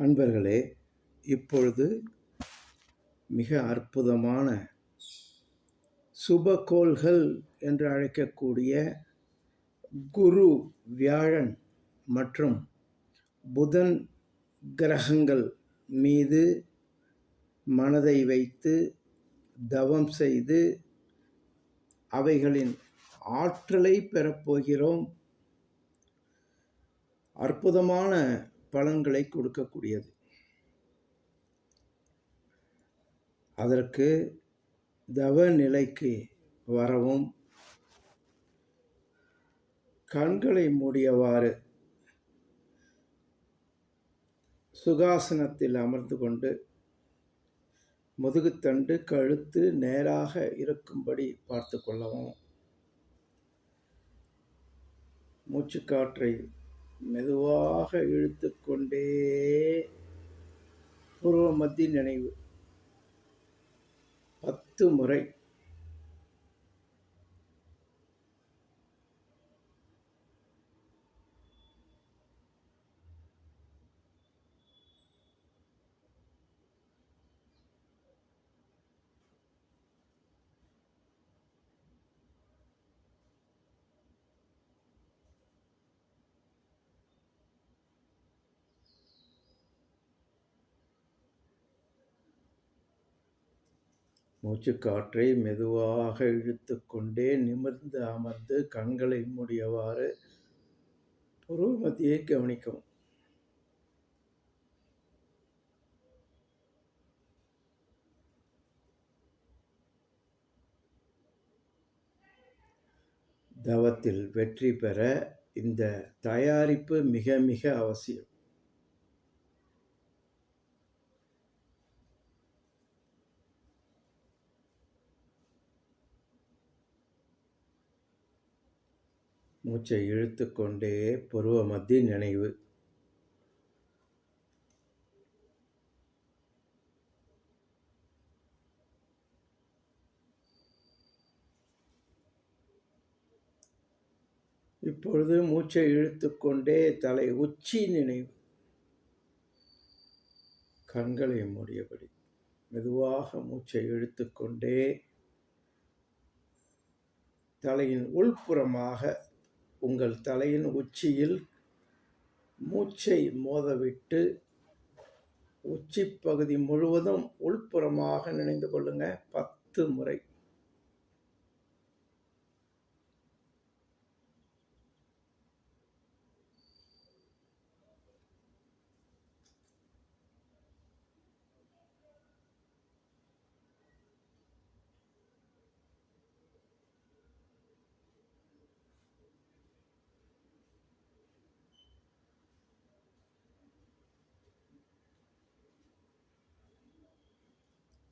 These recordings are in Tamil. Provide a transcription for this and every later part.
அன்பர்களே இப்பொழுது மிக அற்புதமான சுபகோள்கள் என்று அழைக்கக்கூடிய குரு வியாழன் மற்றும் புதன் கிரகங்கள் மீது மனதை வைத்து தவம் செய்து அவைகளின் ஆற்றலை பெறப்போகிறோம். அற்புதமான பலன்களை கொடுக்கக்கூடியது. அதற்கு தவ நிலைக்கு வரவும் கண்களை மூடியவாறு சுகாசனத்தில் அமர்ந்து கொண்டு முதுகுத்தண்டு கழுத்து நேராக இருக்கும்படி பார்த்து கொள்ளவும் மூச்சுக்காற்றை மெதுவாக இழுத்துக்கொண்டே பூர்வ மத்திய நினைவு. பத்து முறை மூச்சுக்காற்றை மெதுவாக இழுத்துக்கொண்டே நிமிர்ந்து அமர்ந்து கண்களை மூடியவாறு புருவ மத்தியை கவனிக்கவும். தவத்தில் வெற்றி பெற இந்த தயாரிப்பு மிக மிக அவசியம். மூச்சை இழுத்துக்கொண்டே பருவ மத்திய நினைவு. இப்பொழுது மூச்சை இழுத்துக்கொண்டே தலை உச்சி நினைவு. கண்களை மூடியபடி மெதுவாக மூச்சை இழுத்துக்கொண்டே தலையின் உள்புறமாக உங்கள் தலையின் உச்சியில் மூச்சை மோதவிட்டு உச்சி பகுதி முழுவதும் உள்புறமாக நினைந்து கொள்ளுங்க. பத்து முறை.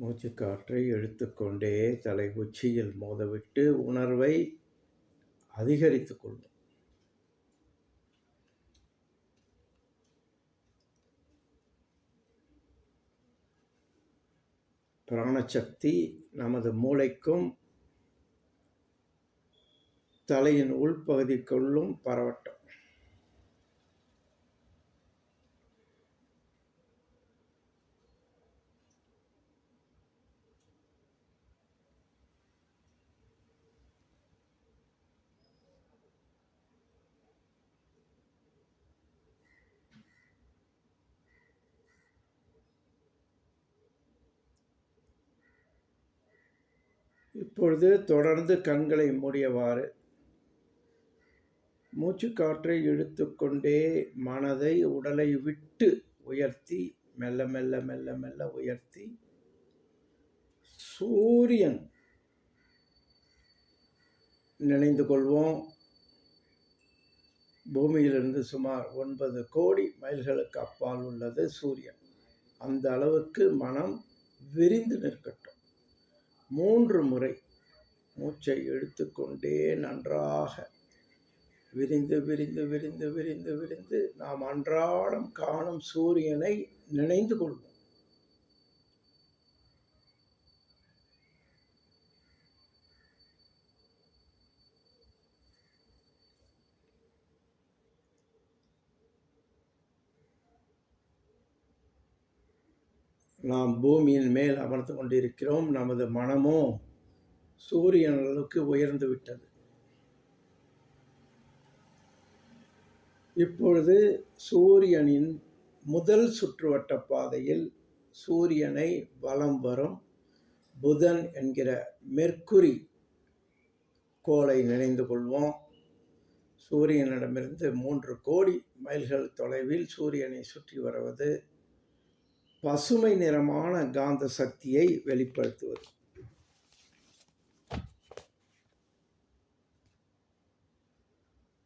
மூச்சுக்காற்றை இழுத்துக்கொண்டே தலை உச்சியில் மோதவிட்டு உணர்வை அதிகரித்து கொள்ளும் பிராணசக்தி நமது மூளைக்கும் தலையின் உள்பகுதிக்குள்ளும் பரவட்டும். இப்பொழுது தொடர்ந்து கண்களை மூடியவாறு. மூச்சுக்காற்றை இழுத்துக்கொண்டே மனதை உடலை விட்டு உயர்த்தி மெல்ல மெல்ல மெல்ல மெல்ல உயர்த்தி சூரியன் நினைந்து கொள்வோம். பூமியிலிருந்து சுமார் ஒன்பது கோடி மைல்களுக்கு அப்பால் உள்ளது சூரியன். அந்த அளவுக்கு மனம் விரிந்து நிற்கட்டும். மூன்று முறை மூச்சை எடுத்துக்கொண்டே நன்றாக விரிந்து விரிந்து விரிந்து விரிந்து விரிந்து நாம் அன்றாடம் காணும் சூரியனை நினைந்து கொள்வோம். நாம் பூமியின் மேல் அமர்ந்து கொண்டிருக்கிறோம். நமது மனமோ சூரியன் அளவுக்கு உயர்ந்து விட்டது. இப்பொழுது சூரியனின் முதல் சுற்றுவட்ட பாதையில் சூரியனை வலம் வரும் புதன் என்கிற மெர்க்குரி கோளை நினைந்து கொள்வோம். சூரியனிடமிருந்து மூன்று கோடி மைல்கள் தொலைவில் சூரியனை சுற்றி வருவது பசுமை நிறமான காந்த சக்தியை வெளிப்படுத்துவது.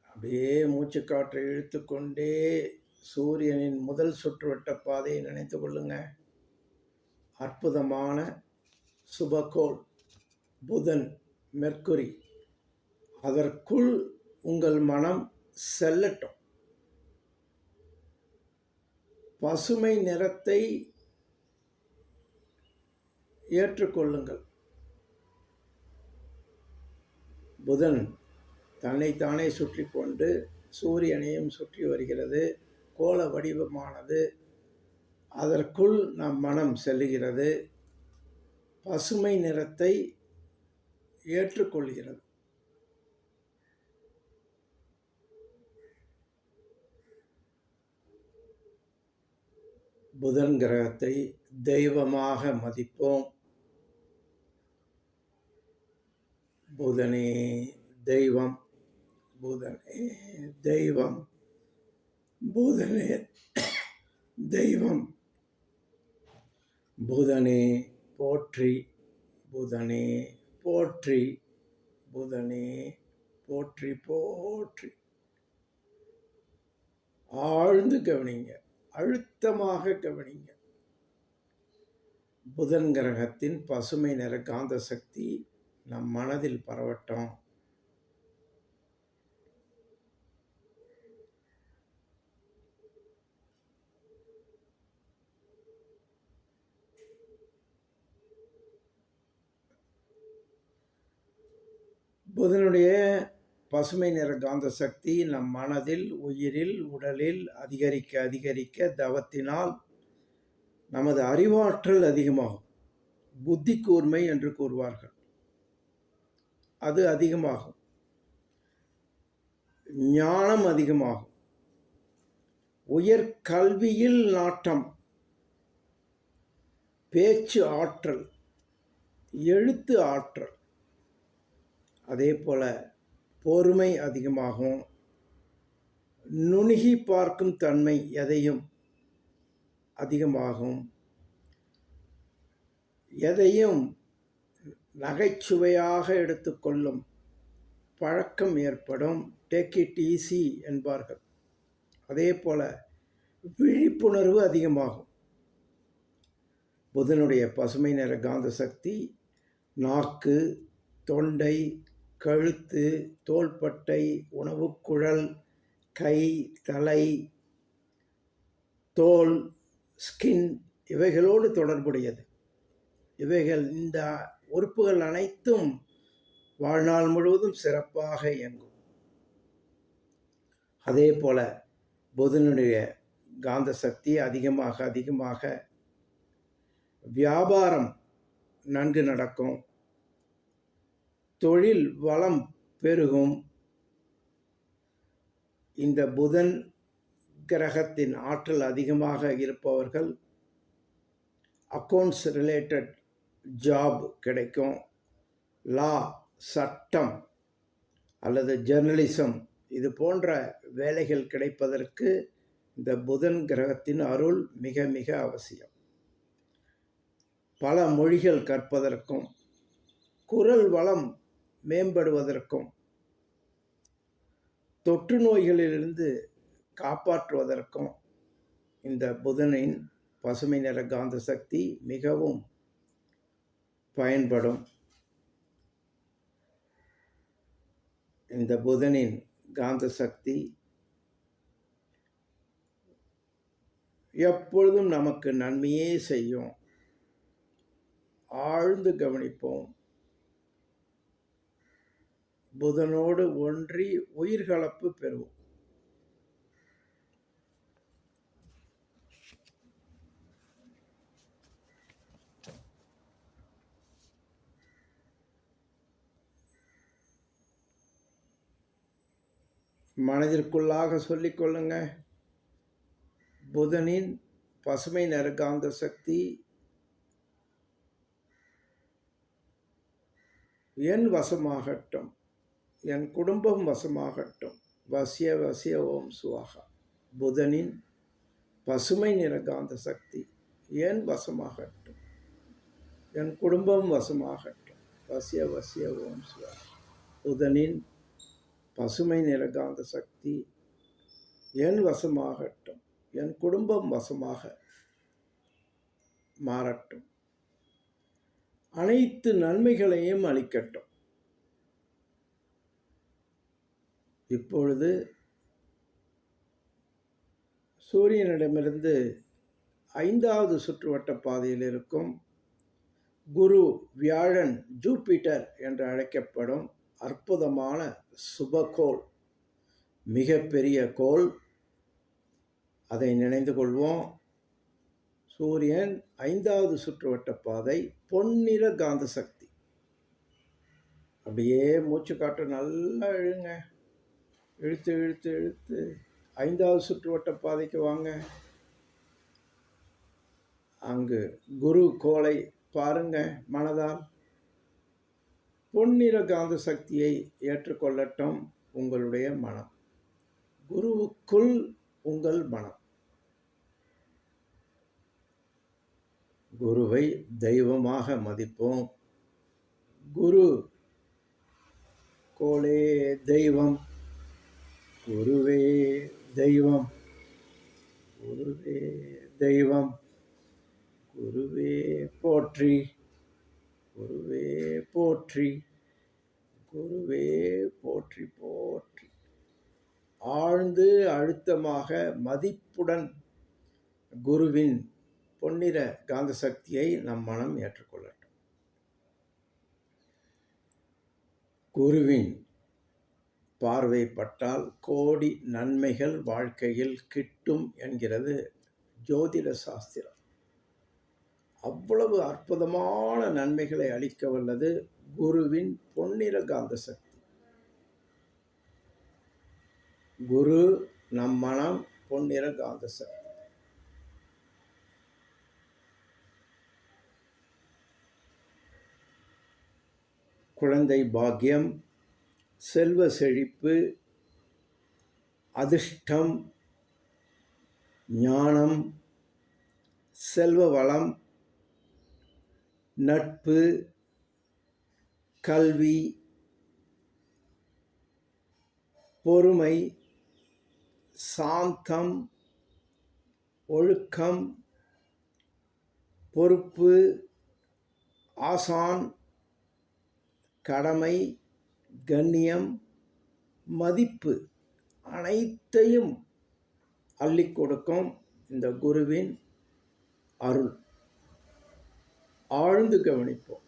அப்படியே மூச்சுக்காற்றை இழுத்துக்கொண்டே சூரியனின் முதல் சுற்றுவட்ட பாதையை நினைத்து கொள்ளுங்க. அற்புதமான சுபகோள் புதன் மெர்க்குரி. அதற்குள் உங்கள் மனம் செல்லட்டும். பசுமை நிறத்தை ஏற்றுக்கொள்ளுங்கள். புதன் தன்னைத்தானே சுற்றி கொண்டு சூரியனையும் சுற்றி வருகிறது. கோல வடிவமானது. அதற்குள் நம் மனம் செல்லுகிறது. பசுமை நிறத்தை ஏற்றுக்கொள்கிறது. புதன் கிரகத்தை தெய்வமாக மதிப்போம். புதனே தெய்வம் புதனே தெய்வம் புதனே தெய்வம். புதனே போற்றி புதனே போற்றி புதனே போற்றி போற்றி. ஆழ்ந்து கவனிங்க. அழுத்தமாக கவனிங்க. புதன் கிரகத்தின் பசுமை நிற காந்த சக்தி நம் மனதில் பரவட்டும். புதனுடைய பசுமை நிற காந்த சக்தி நம் மனதில் உயிரில் உடலில் அதிகரிக்க அதிகரிக்க தவத்தினால் நமது அறிவாற்றல் அதிகமாகும். புத்தி கூர்மை என்று கூறுவார்கள். அது அதிகமாகும். ஞானம் அதிகமாகும். உயர் கல்வியில் நாட்டம். பேச்சு ஆற்றல். எழுத்து ஆற்றல். அதே போல் பொறுமை அதிகமாகும். நுணுகி பார்க்கும் தன்மை எதையும் அதிகமாகும். எதையும் நகைச்சுவையாக எடுத்துக்கொள்ளும் பழக்கம் ஏற்படும். டேக் இட் ஈஸி என்பார்கள். அதே போல் விழிப்புணர்வு அதிகமாகும். புதனுடைய பசுமை நிற காந்த சக்தி நாக்கு தொண்டை கழுத்து தோள்பட்டை உணவுக்குழல் கை தலை தோல் ஸ்கின் இவைகளோடு தொடர்புடையது. இவைகள் இந்த உறுப்புகள் அனைத்தும் வாழ்நாள் முழுவதும் சிறப்பாக இயங்கும். அதே போல புதனுடைய காந்த சக்தி அதிகமாக அதிகமாக வியாபாரம் நன்கு நடக்கும். தொழில் வளம் பெருகும். இந்த புதன் கிரகத்தின் ஆற்றல் அதிகமாக இருப்பவர்கள் அக்கௌண்ட்ஸ் ரிலேட்டட் ஜாப் கிடைக்கும். லா சட்டம் அல்லது ஜெர்னலிசம் இது போன்ற வேலைகள் கிடைப்பதற்கு இந்த புதன் கிரகத்தின் அருள் மிக மிக அவசியம். பல மொழிகள் கற்பதற்கும் குரல் வளம் மேம்படுவதற்கும் தொற்று நோய்களிலிருந்து காப்பாற்றுவதற்கும் இந்த புதனின் பசுமை நிற காந்த சக்தி மிகவும் பயன்படும். இந்த புதனின் காந்த சக்தி எப்பொழுதும் நமக்கு நன்மையே செய்யும். ஆழ்ந்து கவனிப்போம். புதனோடு ஒன்றி உயிர்களப்பு பெறுவோம். மனதிற்குள்ளாக சொல்லிக் கொள்ளுங்க. புதனின் பசுமை நறுக்காந்த சக்தி என் வசமாகட்டும். என் குடும்பம் வசமாகட்டும். வசிய வசிய ஓம் சுவாகா. புதனின் பசுமை நிற காந்த சக்தி ஏன் வசமாகட்டும்? என் குடும்பம் வசமாகட்டும். வசிய வசிய ஓம் சுவாகா. புதனின் பசுமை நிற காந்த சக்தி என் வசமாகட்டும்? என் குடும்பம் வசமாக மாறட்டும். அனைத்து நன்மைகளையும் அளிக்கட்டும். இப்பொழுது சூரியனிடமிருந்து ஐந்தாவது சுற்றுவட்ட பாதையில் இருக்கும் குரு வியாழன் ஜூபிட்டர் என்று அழைக்கப்படும் அற்புதமான சுபகோள் மிகப்பெரிய கோள். அதை நினைந்து கொள்வோம். சூரியன் ஐந்தாவது சுற்றுவட்ட பாதை பொன்னிற காந்த சக்தி அப்படியே மூச்சு காற்று நல்லா எழுங்க இழுத்து இழுத்து இழுத்து ஐந்தாவது சுற்றுவட்ட பாதைக்கு வாங்க. அங்கு குரு கோளை பாருங்க மனதால். பொன்னிற காந்த சக்தியை ஏற்றுக்கொள்ளட்டும் உங்களுடைய மனம். குருவுக்குள் உங்கள் மனம். குருவை தெய்வமாக மதிப்போம். குரு கோளே தெய்வம். குருவே தெய்வம் குருவே தெய்வம் குருவே போற்றி குருவே போற்றி குருவே போற்றி போற்றி. ஆழ்ந்து அழுத்தமாக மதிப்புடன் குருவின் பொன்னிற காந்த சக்தியை நம் மனம் ஏற்றுக்கொள்ளட்டும். குருவின் பார்வைப்பட்டால் கோடி நன்மைகள் வாழ்க்கையில் கிட்டும் என்கிறது ஜோதிட சாஸ்திரம். அவ்வளவு அற்புதமான நன்மைகளை அளிக்க வல்லது குருவின் பொன்னிற காந்த சக்தி. குரு நம் மனம் பொன்னிற காந்த சக்தி. குழந்தை பாக்கியம் செல்வ செழிப்பு அதிர்ஷ்டம் ஞானம் செல்வ வளம் நட்பு கல்வி பொறுமை சாந்தம் ஒழுக்கம் பொறுப்பு ஆசான் கடமை கண்ணியம் மதிப்பு அனைத்தையும் அள்ளி கொடுக்கும் இந்த குருவின் அருள். ஆழ்ந்து கவனிப்போம்.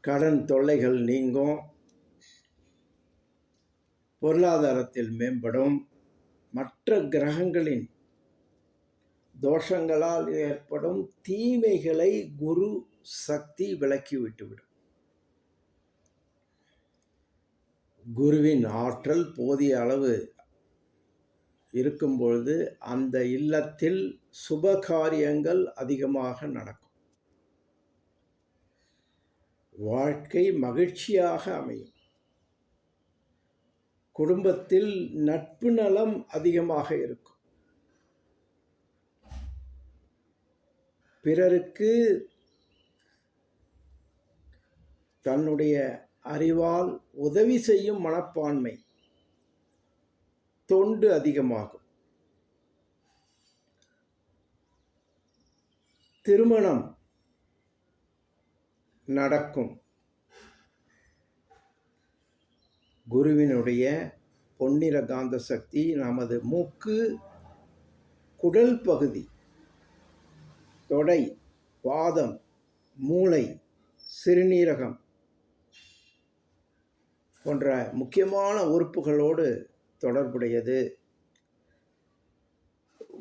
கடன் தொல்லைகள் நீங்கும். பொருளாதாரத்தில் மேம்படும். மற்ற கிரகங்களின் தோஷங்களால் ஏற்படும் தீமைகளை குரு சக்தி விலக்கி விட்டுவிடும். குருவின் ஆற்றல் போதிய அளவு இருக்கும் பொழுது அந்த இல்லத்தில் சுப காரியங்கள் அதிகமாக நடக்கும். வாழ்க்கை மகிழ்ச்சியாக அமையும். குடும்பத்தில் நட்பு நலம் அதிகமாக இருக்கும். பிறருக்கு தன்னுடைய அறிவால் உதவி செய்யும் மனப்பான்மை தொண்டு அதிகமாகும். திருமணம் நடக்கும். குருவினுடைய பொன்னிற காந்த சக்தி நமது மூக்கு குடல் பகுதி தொடை வாதம் மூளை சிறுநீரகம் போன்ற முக்கியமான உறுப்புகளோடு தொடர்புடையது.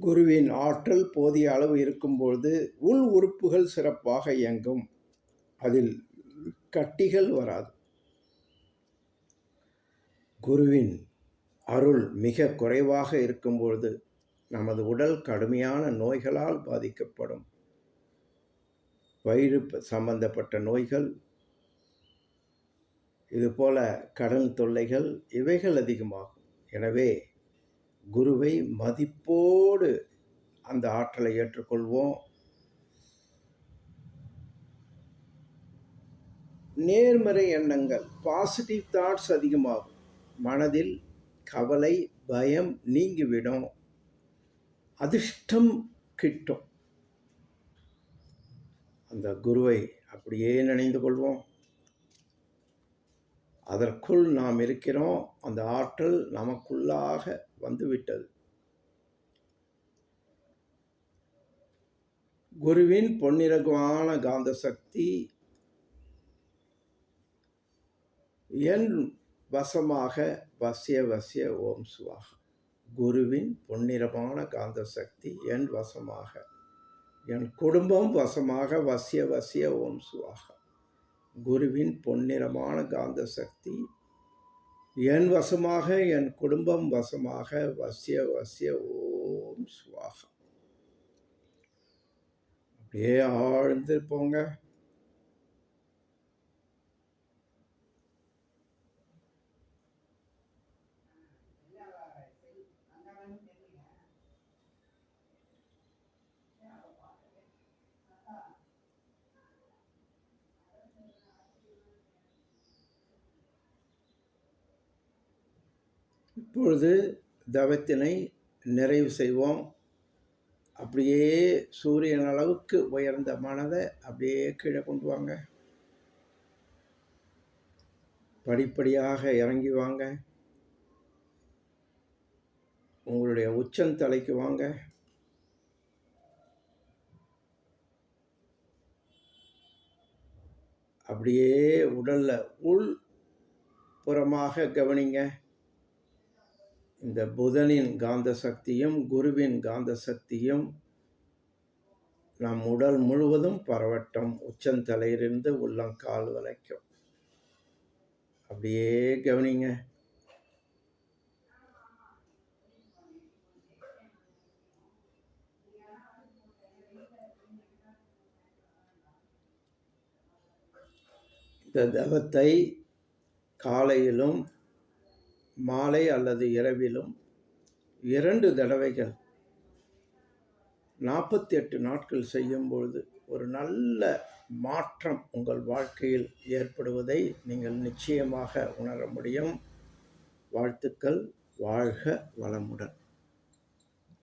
குருவின் ஆற்றல் போதிய அளவு இருக்கும்பொழுது உள் உறுப்புகள் சிறப்பாக இயங்கும். அதில் கட்டிகள் வராது. குருவின் அருள் மிக குறைவாக இருக்கும்பொழுது நமது உடல் கடுமையான நோய்களால் பாதிக்கப்படும். வயிறு சம்பந்தப்பட்ட நோய்கள் இதுபோல கடன் தொல்லைகள் இவைகள் அதிகமாகும். எனவே குருவை மதிப்போடு அந்த ஆற்றலை ஏற்றுக்கொள்வோம். நேர்மறை எண்ணங்கள் பாசிட்டிவ் தாட்ஸ் அதிகமாகும். மனதில் கவலை பயம் நீங்கிவிடும். அதிர்ஷ்டம் கிட்டும். அந்த குருவை அப்படியே நினைந்து கொள்வோம். அதற்குள் நாம் இருக்கிறோம். அந்த ஆற்றல் நமக்குள்ளாக வந்துவிட்டது. குருவின் பொன்னிறகுவான காந்த சக்தி என் வசமாக வசிய வசிய ஓம் சுவாக குருவின் பொன்னிறமான காந்த சக்தி என் வசமாக என் குடும்பம் வசமாக வசிய வசிய ஓம் சுவாகா குருவின் பொன்னிறமான காந்த சக்தி. என் வசமாக என் குடும்பம் வசமாக வசிய வசிய ஓம் சுவாகம் அப்படியே ஆழ்ந்து போங்க இப்பொழுது தவத்தினை நிறைவு செய்வோம். அப்படியே சூரியன் அளவுக்கு உயர்ந்த மனதை அப்படியே கீழே கொண்டு வாங்க. படிப்படியாக இறங்கி வாங்க. உங்களுடைய உச்சந்தலைக்கு வாங்க. அப்படியே உடலில் உள் புறமாக கவனிங்க. இந்த புதனின் காந்த சக்தியும் குருவின் காந்த சக்தியும் நம் உடல் முழுவதும் பரவட்டும். உச்சந்தலையிலிருந்து உள்ளங்கால் வரைக்கும். அப்படியே கவனிங்க. இந்த தவத்தை காலையிலும் மாலை அல்லது இரவிலும் இரண்டு தடவைகள் நாற்பத்தி எட்டு நாட்கள் செய்யும்பொழுது ஒரு நல்ல மாற்றம் உங்கள் வாழ்க்கையில் ஏற்படுவதை நீங்கள் நிச்சயமாக உணர முடியும். வாழ்த்துக்கள். வாழ்க வளமுடன்.